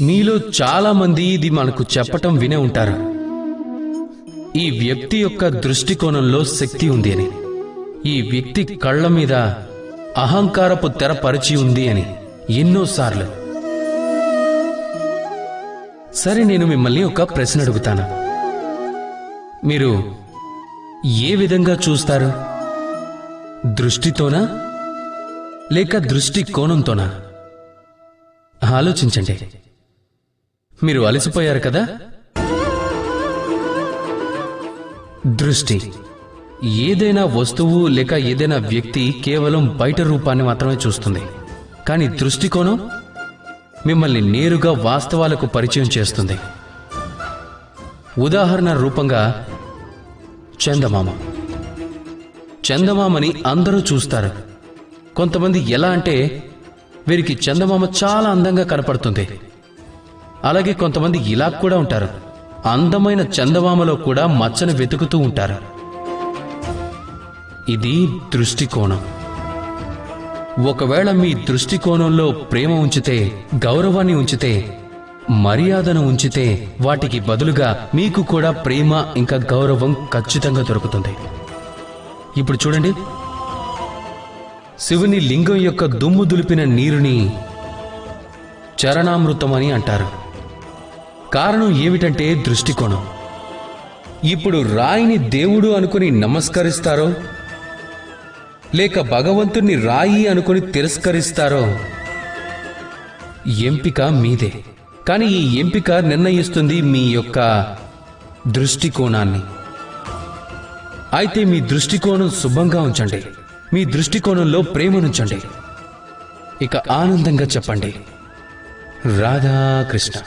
మీలో చాలా మంది ఇది మనకు చెప్పటం వినే ఉంటారు. ఈ వ్యక్తి యొక్క దృష్టికోణంలో శక్తి ఉంది అని. ఈ వ్యక్తి కళ్ళ మీద అహంకారపు తెర పరిచి ఉంది అని ఎన్నోసార్లు సరే నేను మిమ్మల్ని ఒక ప్రశ్న అడుగుతాను. మీరు ఏ విధంగా చూస్తారు? దృష్టితోనా? లేక దృష్టి కోణంతోనా ఆలోచించండి. మీరు అలసిపోయారు కదా? దృష్టి. ఏదైనా వస్తువు లేక ఏదైనా వ్యక్తి కేవలం బయట రూపాన్ని మాత్రమే చూస్తుంది. కానీ దృష్టికోణం మిమ్మల్ని నేరుగా వాస్తవాలకు పరిచయం చేస్తుంది. ఉదాహరణ రూపంగా చందమామ. చందమామని అందరూ చూస్తారు. కొంతమంది ఎలా అంటే వీరికి చందమామ చాలా అందంగా కనపడుతుంది. అలాగే కొంతమంది ఇలా కూడా ఉంటారు. అందమైన చందమామలో కూడా మచ్చను వెతుకుతూ ఉంటారు. ఇది దృష్టికోణం. ఒకవేళ మీ దృష్టికోణంలో ప్రేమ ఉంచితే గౌరవాన్ని ఉంచితే మర్యాదను ఉంచితే వాటికి బదులుగా మీకు కూడా ప్రేమ ఇంకా గౌరవం ఖచ్చితంగా దొరుకుతుంది. ఇప్పుడు చూడండి. శివుని లింగం యొక్క దుమ్ము దులిపిన నీరుని చరణామృతమని అంటారు. కారణం ఏమిటంటే దృష్టికోణం. ఇప్పుడు రాయిని దేవుడు అనుకుని నమస్కరిస్తారో? లేక భగవంతుణ్ణి రాయి అనుకుని తిరస్కరిస్తారో? ఎంపిక మీదే. కానీ ఈ ఎంపిక నిర్ణయిస్తుంది మీ యొక్క దృష్టికోణాన్ని. అయితే మీ దృష్టికోణం శుభంగా ఉంచండి. మీ దృష్టికోణంలో ప్రేమనుంచండి. ఇక ఆనందంగా చెప్పండి. రాధాకృష్ణ.